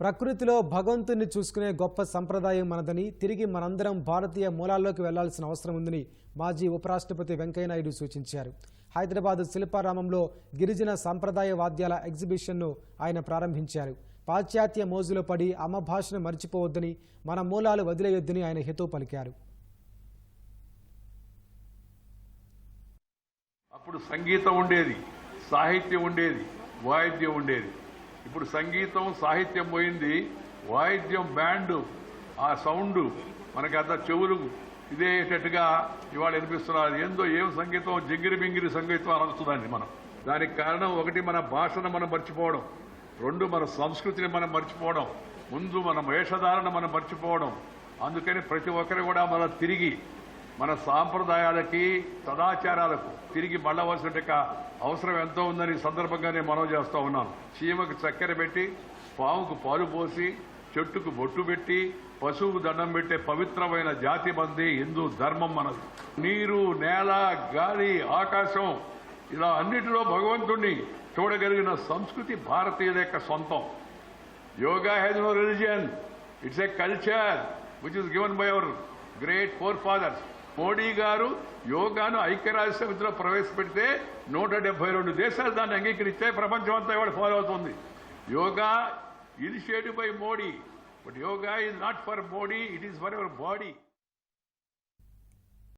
ప్రకృతిలో భగవంతుని చూసుకునే గొప్ప సంప్రదాయం మనదని తిరిగి మనందరం భారతీయ మూలాల్లోకి వెళ్ళాల్సిన అవసరం ఉందని మాజీ ఉపరాష్ట్రపతి వెంకయ్యనాయుడు సూచించారు. హైదరాబాద్ శిల్పారామంలో గిరిజన సంప్రదాయ వాద్యాల ఎగ్జిబిషన్ను ఆయన ప్రారంభించారు. పాశ్చాత్య మోజులో పడి అమ్మ భాషను మర్చిపోవద్దని మన మూలాలు వదిలేయొద్దని ఆయన హితవు పలికారు. అప్పుడు సంగీతం ఉండేది సాహిత్యం ఉండేది వాయిద్యం ఉండేది. ఇప్పుడు సంగీతం సాహిత్యం పోయింది. వాయిద్యం బ్యాండ్ ఆ సౌండ్ మనకి అంత చెవులు ఇదేటట్టుగా ఇవాళ వినిపిస్తున్నారు. ఏందో ఏం సంగీతం జింగిరి బింగిరి సంగీతం అనొస్తుందండి మనం. దానికి కారణం ఒకటి మన భాషను మనం మర్చిపోవడం. రెండు మన సంస్కృతిని మనం మర్చిపోవడం. ముందు మన వేషధారణ మనం మర్చిపోవడం. అందుకని ప్రతి ఒక్కరు కూడా మన తిరిగి మన సాంప్రదాయాలకి సదాచారాలకు తిరిగి మళ్ళవలసిన అవసరం ఎంతో ఉందని సందర్భంగానే సందర్భంగా చేస్తూ మనవి ఉన్నాను. చీమకు చక్కెర పెట్టి పాముకు పాలు పోసి చెట్టుకు బొట్టు పెట్టి పశువుకు దండం పెట్టే పవిత్రమైన జాతి మంది హిందూ ధర్మం మనది. నీరు నేల గాలి ఆకాశం ఇలా అన్నిటిలో భగవంతుణ్ణి చూడగలిగిన సంస్కృతి భారతీయుల యొక్క సొంతం. Yoga has no religion it's a culture which is given by our great forefathers Modi garu యోగాను ఐక్యరాజ్య సమితిలో ప్రవేశపెడితే నూట డెబ్బై రెండు దేశాలు దాన్ని అంగీకరిస్తే ప్రపంచం అంతా ఇవాడు ఫాలో అవుతుంది. Yoga initiative by Modi but yoga is not for Modi it is for your body